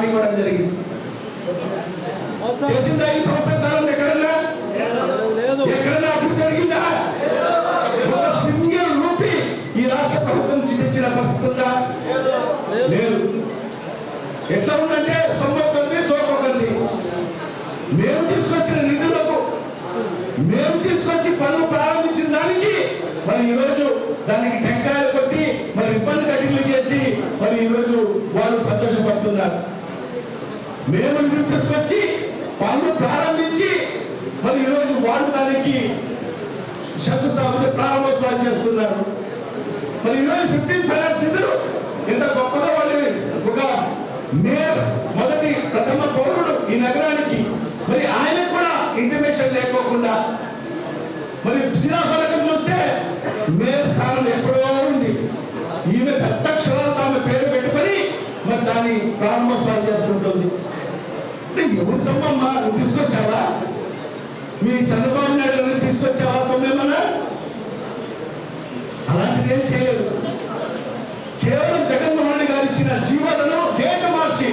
మాట ఇవ్వడం జరిగింది. చేసిందా ఈ సంవత్సరం కాలంలో ఎక్కడన్నా? ఎక్కడన్నా అభివృద్ధి జరిగిందా? ఒక సింగిల్ రూపీ ఈ రాష్ట్ర ప్రభుత్వం తెచ్చిన పరిస్థితి ఉందా? లేదు. ఎట్లా ఉందంటే సొమ్మొక్కంది సోకొక్కంది. మేము తీసుకొచ్చిన నిధులకు మేము తీసుకొచ్చి పనులు ప్రారంభించిన దానికి మరి ఈరోజు దానికి టెంకాయలు కొట్టి మరి ఇబ్బంది కటింగ్లు చేసి మరి ఈరోజు వాళ్ళు సంతోషపడుతున్నారు. మేము నిధులు తీసుకొచ్చి పనులు ప్రారంభించి మరి ఈరోజు వాళ్ళు దానికి శంకుస్థాపన ప్రారంభోత్సవాలు చేస్తున్నారు. మరి ఈరోజు ఫిఫ్టీన్ ఫైనాన్స్ నిధులు ఇంత గొప్పగా వాళ్ళు ఒక మేయర్ మొదటి ప్రథమ పౌరుడు ఈ నగరానికి. మరి ఆయన కూడా ఇంటిమేషన్ లేకోకుండా. మరి శిలాఫలకం చూస్తే మేయర్ స్థానం ఎక్కడో ఉంది. ఈమె పెద్ద క్షణాలు తామె పేరు పెట్టుకొని మరి దాన్ని ప్రారంభోత్సవాలు చేసుకుంటుంది ఎవరు సొమ్మమ్మా నువ్వు తీసుకొచ్చావా? మీ చంద్రబాబు నాయుడు గారిని తీసుకొచ్చావా సొమ్మేమన్నా అలాంటిది ఏం చేయలేదు. కేవలం జగన్మోహన్ రెడ్డి గారు ఇచ్చిన జీవోలను డేట్ మార్చి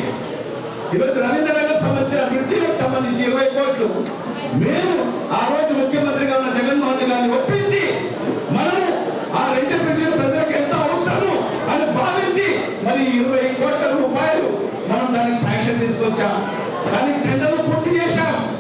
ఈరోజు రవీంద్రనగర్ సంబంధించిన బ్రిడ్జిలకు సంబంధించి ఇరవై కోట్లు మేము ఆ రోజు ముఖ్యమంత్రిగా ఉన్న జగన్మోహన్ రెడ్డి గారిని ఒప్పించి మనము ఆ రెండు బ్రిడ్జిలు ప్రజలకు ఎంత అవసరము అని భావించి మరి ఇరవై కోట్ల రూపాయలు మనం దానికి శాంక్షన్ తీసుకొచ్చాం. దానికి టెండర్లు పూర్తి చేశాం మరి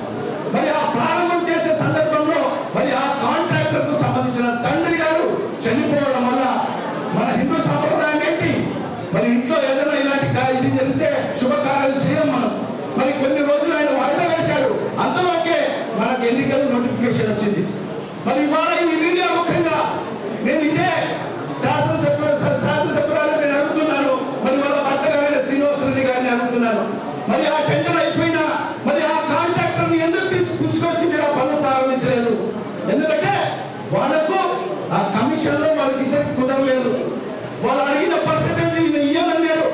ఎందుకంటే వాళ్ళకు ఆ కమిషన్లో వాళ్ళకి ఇద్దరికి కుదరలేదు. వాళ్ళు అడిగిన పర్సంటేజ్ ఈయన ఇయ్యమన్నారు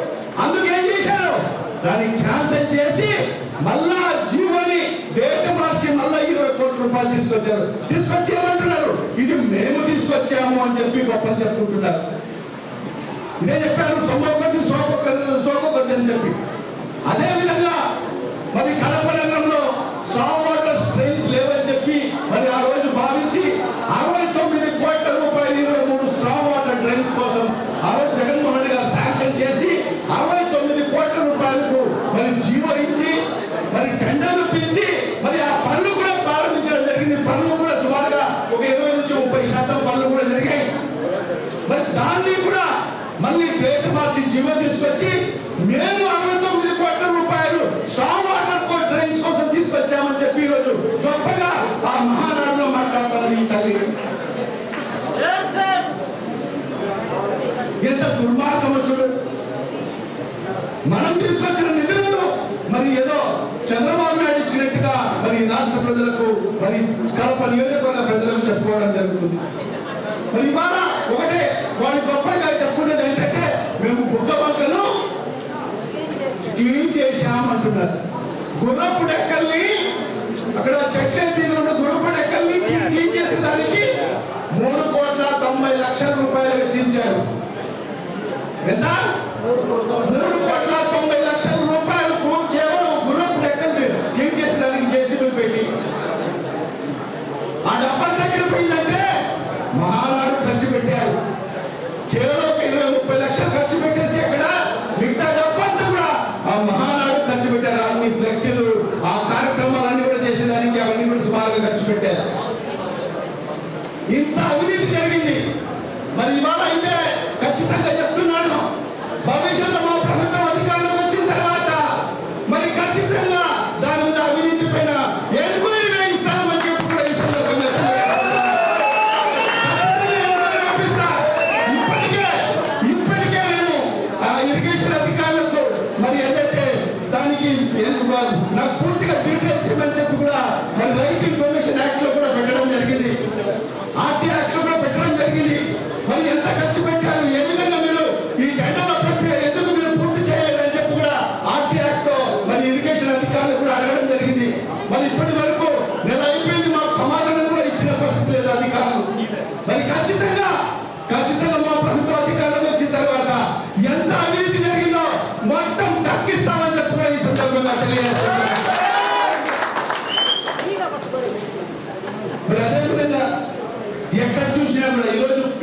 అందుకు ఏం చేశారు? దాన్ని క్యాన్సిల్ చేసి మళ్ళా జీవోని డేట్ మార్చి మళ్ళా ఇరవై కోట్ల రూపాయలు తీసుకొచ్చారు. తీసుకొచ్చి ఏమంటున్నారు? ఇది మేము తీసుకొచ్చాము అని చెప్పి గొప్పలు చెప్పుకుంటున్నారు. ఇదే చెప్పారు ఒకటి సోకొకటి సోకొకటి అని చెప్పి. అదే విధంగా మరి కడప మరి కడప నియోజకవర్గ ప్రజలకు చెప్పుకోవడం జరుగుతుంది. మరి ఇవాళ ఒకటే వాడి గొప్పగా చెప్పుకున్నది ఏంటంటే మేము బుగ్గ బంగలు క్లీన్ చేశామంటున్నారు. గుర్రపుడు డెక్కల్ని కోట్లు సుమారుగా ఖర్చు పెట్టారు. ఇంత అవినీతి జరిగింది. మరి ఇవాళ అయితే ఖచ్చితంగా చెప్తున్నాను.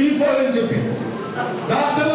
పీ ఫోర్ అని చెప్పి. డాక్టర్లు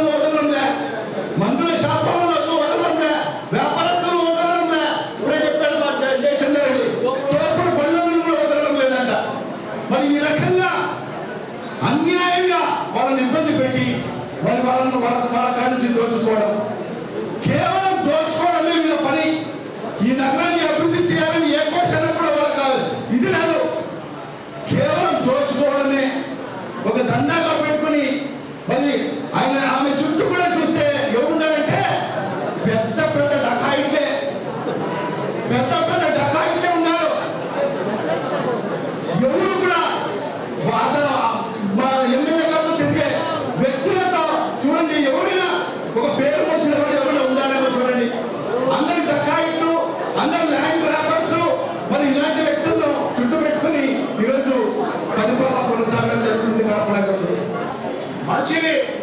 time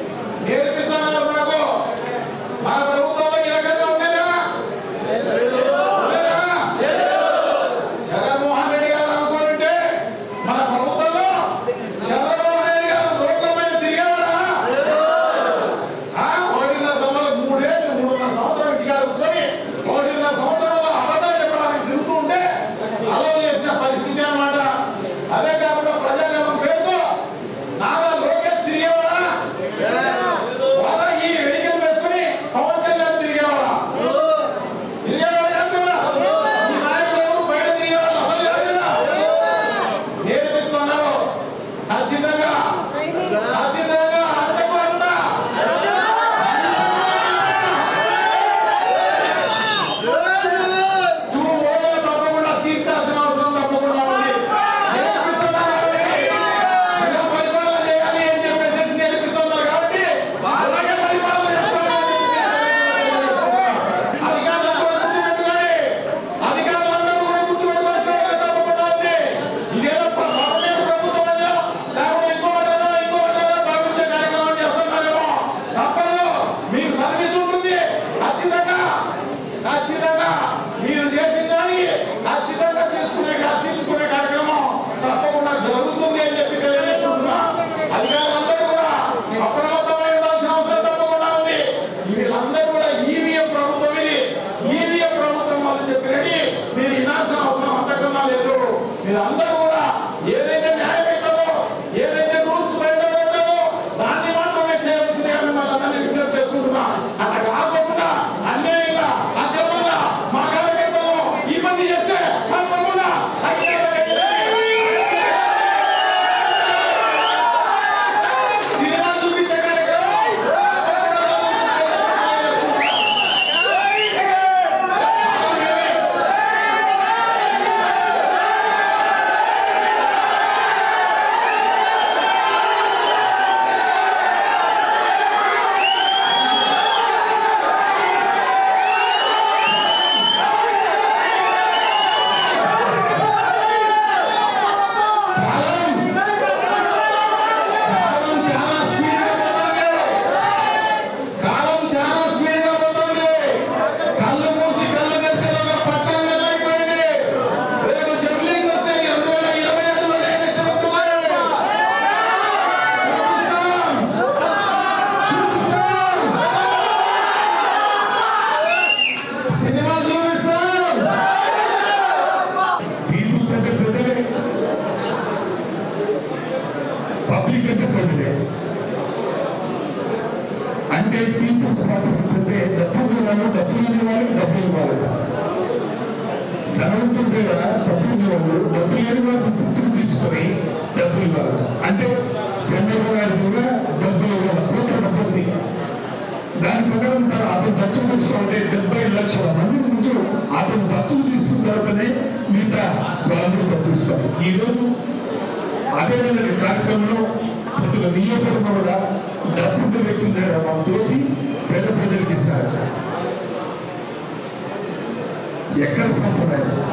ఎక్కడ సంప్రదాయం?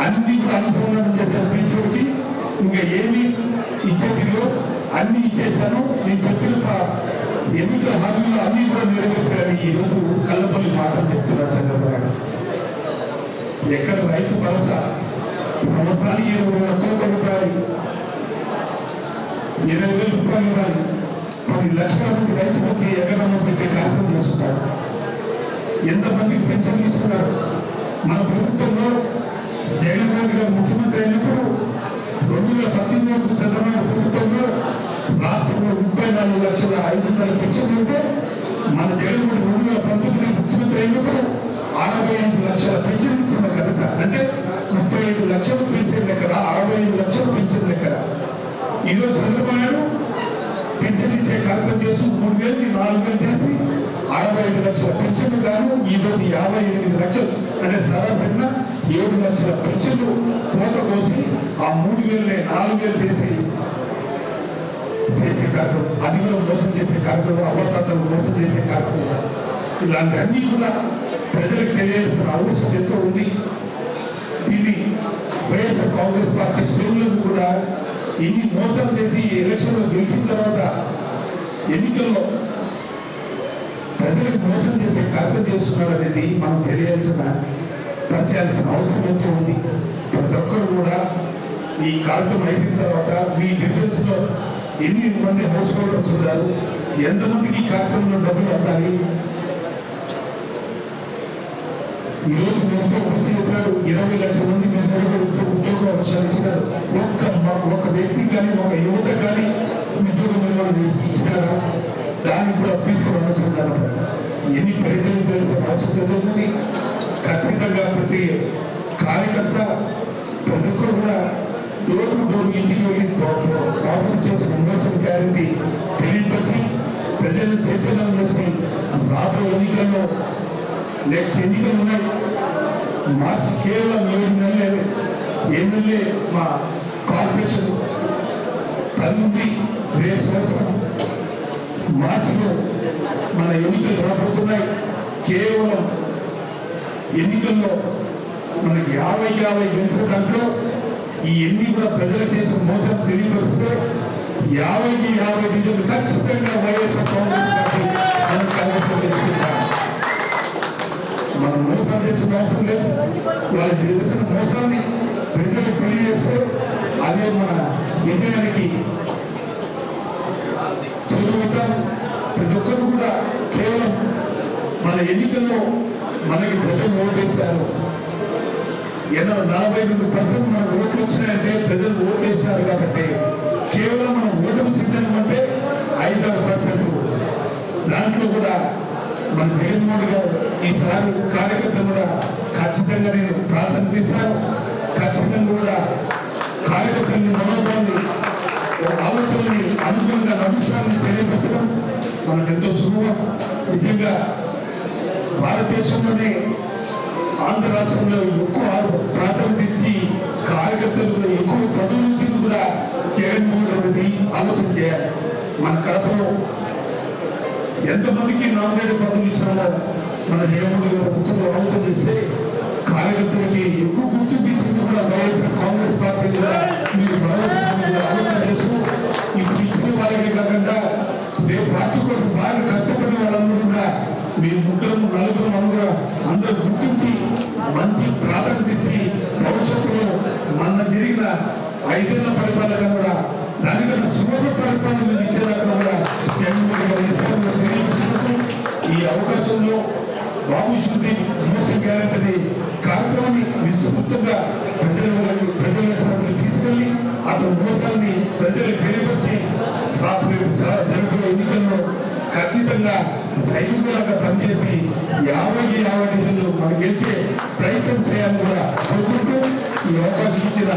అన్ని అనుసంధానం చేశాను బీసీకి ఇంకా ఏమి ఇచ్చేటిలో అన్ని ఇచ్చేశాను. నేను చెప్పిన ప- ఎన్నికల హామీలు అన్ని కూడా నెరవేర్చాలని ఈరోజు రోజు కల్లపల్లి మాటలు చెప్తున్నారు చంద్రబాబు ఎక్కడ రైతు భరోసా? సంవత్సరానికి ఇరవై వేల కోట్ల రూపాయలు. ఇరవై వేల రూపాయలు ఇవ్వాలి. కొన్ని లక్షల మంది రైతులకి ఎగరమ్మ పెట్టే కార్యక్రమం చేస్తున్నారు. ఎంతమంది పెన్షన్ ఇస్తున్నారు మన ప్రభుత్వంలో జగన్మోహన్ గారు ముఖ్యమంత్రి అయినప్పుడు రెండు వేల పద్దెనిమిది చంద్రబాబు ప్రభుత్వంలో రాష్ట్రంలో ముప్పై నాలుగు లక్షల ఐదు వందల పెన్షన్ ఉంటే మన జగన్మోహన్ రెండు వేల పంతొమ్మిది ముఖ్యమంత్రి అయినప్పుడు అరవై ఐదు లక్షల పెన్షన్ ఇచ్చిన ఘనత. అంటే ముప్పై ఐదు లక్షలు పెన్షన్ లెక్క అరవై ఐదు లక్షలు పెన్షన్ లెక్క ఈరోజు చంద్రబాబు నాయుడు పెన్షన్ ఇచ్చే కార్యక్రమం చేస్తూ మూడు వేలు నాలుగు వేలు చేసి అరవై ఐదు లక్షల పెన్షన్లు గాను ఈ రోజు యాభై ఎనిమిది లక్షలు. అంటే సరాసరిన ఏడు లక్షల పెన్షన్లు కోత కోసి ఆ మూడు వేలనే నాలుగు వేలు చేసి చేసే కార్యక్రమం అది కూడా మోసం చేసే కార్యక్రమం అవతాతలు మోసం చేసే కార్యక్రమం. ఇలాంటి అన్ని కూడా ప్రజలకు తెలియాల్సిన అవసరం ఎంతో ఉంది. దీన్ని వైఎస్ఆర్ కాంగ్రెస్ పార్టీ శ్రేణులకు కూడా ఇన్ని మోసం చేసి ఎలక్షన్లో గెలిచిన తర్వాత ఎన్నికల్లో ప్రజలకు మోసం చేసే కార్యక్రమం చేస్తున్నారు అనేది మనం తెలియాల్సిన పనిచేయాల్సిన అవసరం ఎంతో ఉంది. ప్రతి ఒక్కరు కూడా ఈ కార్యక్రమం అయిపోయిన తర్వాత మీ డివిజన్స్లో ఎన్ని మంది హౌస్ హోల్డర్స్ ఉన్నారు ఎంతమందికి ఈ కార్యక్రమంలో డబ్బులు అవ్వాలి ఈ రోజు ప్రతి ఒక్కరు ఇరవై లక్షల మంది మేము ఉద్యోగ అవకాశాలు ఇస్తారు. ఒక్క ఒక వ్యక్తి కానీ ఒక యువత కానీ ఉద్యోగం నిర్మాణం ఇచ్చినారా దానికి కూడా పీసులు అనుకుంటున్నారు ఎన్ని ప్రజలు తెలిసిన అవసరం ఉంది ఖచ్చితంగా ప్రతి కార్యకర్త ప్రతి ఒక్కరు కూడా డోర్ టు డోర్ ఇంటికి వెళ్ళి బాబు చేసిన ఇండస్ట్రీ గ్యారంటీ తెలియపరిచి ప్రజలను చైతన్యం చేసి రాబోయే ఎన్నికల్లో నెక్స్ట్ ఎన్నికలు ఉన్నాయి. మార్చి కేవలం ఏడు నెలలే. ఎమ్మెల్యే మా కార్పొరేషన్ పది ఉంది రేపు సంవత్సరం. మార్చిలో మన ఎన్నికలు రాబోతున్నాయి. కేవలం ఎన్నికల్లో మనకి యాభై యాభై గెలిచిన దాంట్లో ఈ ఎన్ని కూడా ప్రజల దేశం మోసం తెలియపరిస్తే యాభైకి యాభై డివిజన్లు ఖచ్చితంగా వైఎస్ఆర్ కాంగ్రెస్ పార్టీ మనం కైవసం చేసుకుంటాం మనం మోసాలు చేసిన అవసరం లేదు. వాళ్ళు చేసిన మోసాన్ని ప్రజలకు తెలియజేస్తే అదే మన విజయానికి చదువుతాం ప్రతి ఒక్కరు కూడా కేవలం మన ఎన్నికల్లో మనకి ప్రజలు ఓటేశారు. ఎన్నో నలభై రెండు పర్సెంట్ మన ఓట్లు వచ్చినాయంటే ప్రజలు ఓటేశారు కాబట్టి కేవలం మనం ఓటమి చిహ్నం అంటే ఐదారు పర్సెంట్. దాంట్లో కూడా మన జగన్మోహన్ గారు ఈసారి కార్యకర్తలు కూడా ఖచ్చితంగా నేను ప్రాధాన్యత ఇస్తాను ఖచ్చితంగా కూడా కార్యకర్తల్ని మనోభావాన్ని ఆలోచనని అనుకూలంగా అంశాలను తెలియపెట్టడం మనకెంతో సులువు ముఖ్యంగా భారతదేశంలోనే ఆంధ్ర రాష్ట్రంలో ఎక్కువ ప్రాధాన్యత ఇచ్చి కార్యకర్తలు కూడా ఎక్కువ పదవులు కూడా జగన్మోహన్ రెడ్డి ఆలోచన చేయాలి. మన కడపలో ఎంతమందికి నామినేట్ పదవులు ఇచ్చినామో మన జగన్మోహన్ గారు ప్రభుత్వంలో ఆలోచన చేస్తే కార్యకర్తలకి జరిగిన ఐదేళ్ళ పరిపాలన కూడా దానికన్నా సువర్ణ పరిపాలన ఇచ్చేదాకా కూడా ఈ అవకాశంలో బాబు శుద్ధి మూసి గ్యారంటీ కార్యక్రమాన్ని విస్తృతంగా ప్రజలకు ప్రజలకు తీసుకెళ్ళి అతని మోసాన్ని ప్రజలు తెలియపరిచి రాబోయే ఎన్నికల్లో ఖచ్చితంగా సైనికులాగా పనిచేసి యాభై యాభై మనం గెలిచే ప్రయత్నం చేయాలని కూడా ఈ అవకాశం ఇచ్చిన